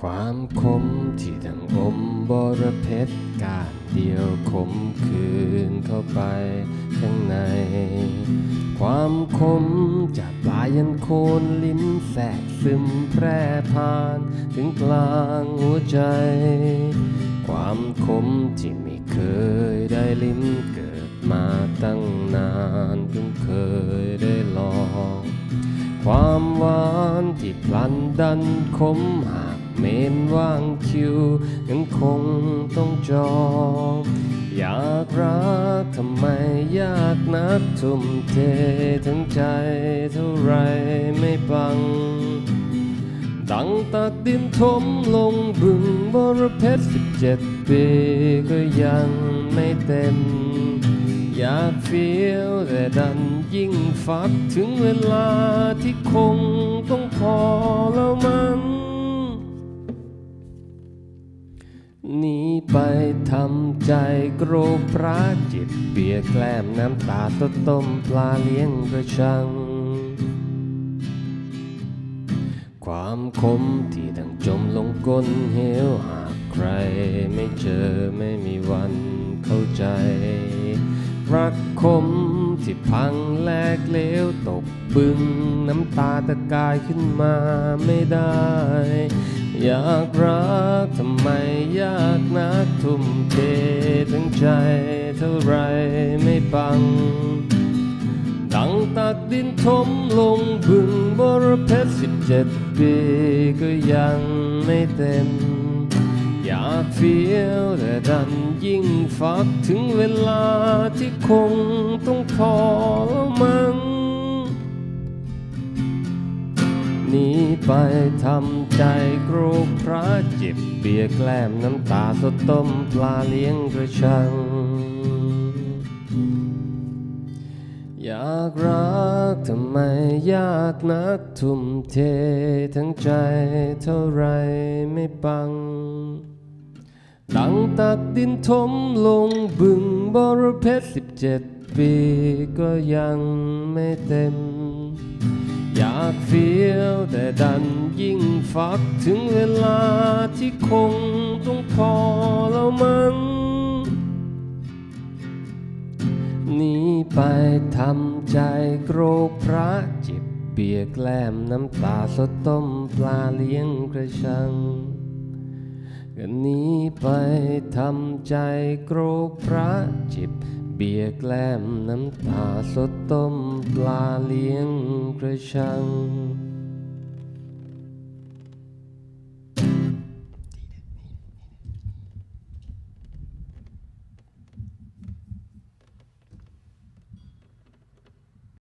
ความคมที่ดังอมบรเพชรการเดียวคมคืนเข้าไปข้างใน ความคมจากปลายยันโคนลิ้นแสกซึมแพร่ผ่านถึงกลางหัวใจ ความคมที่ไม่เคยได้ลิ้มเกิดมาตั้งนานานที่พลันดันคมหากเมนว่างคิวยังคงต้องจองอยากรักทำไมยากนักทุ่มเททั้งใจเท่าไรไม่บัง ดังตักดินทมลงบึงบรเพชรสิบเจ็ดปีก็ยังไม่เต็ม อยากเฟี้ยวแต่ดันยิ่งฟักถึงเวลาที่คงต้องพอแล้วมั้งหนีไปทำใจโกรธพระจิตเปียกแกล้มน้ำตาต้ต้มปลาเลี้ยงกระชัง ความคมที่ดังจมลงก้นเหวหากใครไม่เจอไม่มีวันเข้าใจ รักคมที่พังแลกเลวตกบึงน้ำตาตะกายขึ้นมาไม่ได้ อยากรักทำไมยากนักทุ่มเททั้งใจเท่าไรไม่บัง ดังตักดินทมลงบึงบรเพชรสิบเจ็ดปีก็ยังไม่เต็ม เฟี้ยวแต่ดันยิ่งฟักถึงเวลาที่คงต้องพอแล้วมั้งหนีไปทำใจโกรธพระเจ็บเบียแกล้มน้ำตาสดต้มปลาเลี้ยงกระชัง อยากรักทำไมยากนักทุ่มเททั้งใจเท่าไรไม่ปัง ดังตักดินทมลงบึงบรเพชรสิบเจ็ดปีก็ยังไม่เต็ม อยากเฟี้ยวแต่ดันยิ่งฟักถึงเวลาที่คงต้องพอแล้วมั้งหนีไปทำใจโกรกพระจิบเบียกแกล้มน้ำตาสดต้มปลาเลี้ยงกระชัง ก็หนีไปทำใจโกรกพระจิบ เบียกแกล้มน้ำตาสดต้มปลาเลี้ยงกระชัง